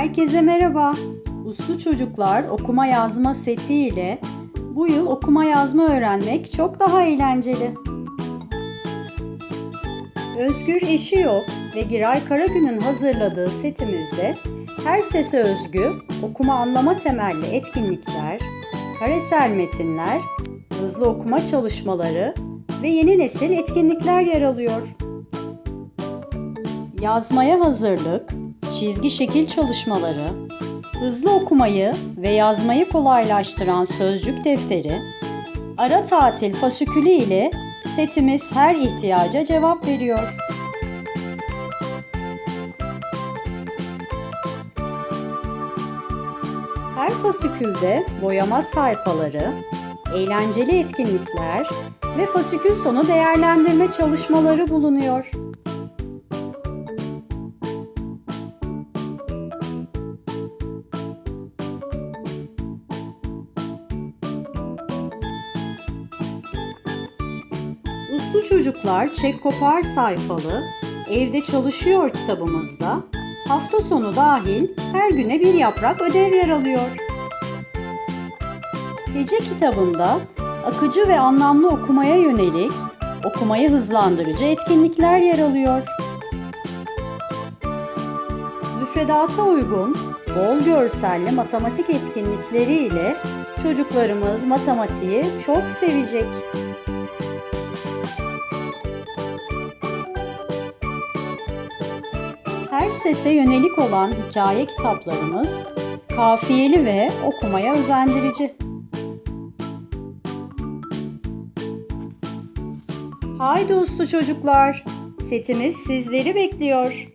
Herkese merhaba. Uslu çocuklar okuma yazma seti ile bu yıl okuma yazma öğrenmek çok daha eğlenceli. Özgür Eşi Yok ve Giray Karagün'ün hazırladığı setimizde her sese özgü okuma anlama temelli etkinlikler, karesel metinler, hızlı okuma çalışmaları ve yeni nesil etkinlikler yer alıyor. Yazmaya hazırlık, çizgi şekil çalışmaları, hızlı okumayı ve yazmayı kolaylaştıran sözcük defteri, ara tatil fasikülü ile setimiz her ihtiyaca cevap veriyor. Her fasikülde boyama sayfaları, eğlenceli etkinlikler ve fasikül sonu değerlendirme çalışmaları bulunuyor. Uslu Çocuklar Çek Kopar sayfalı Evde Çalışıyor kitabımızda hafta sonu dahil her güne bir yaprak ödev yer alıyor. Gece kitabında akıcı ve anlamlı okumaya yönelik okumayı hızlandırıcı etkinlikler yer alıyor. Müfredata uygun, bol görselli matematik etkinlikleri ile çocuklarımız matematiği çok sevecek. Her sese yönelik olan hikaye kitaplarımız kafiyeli ve okumaya özendirici. Haydi uslu çocuklar, setimiz sizleri bekliyor.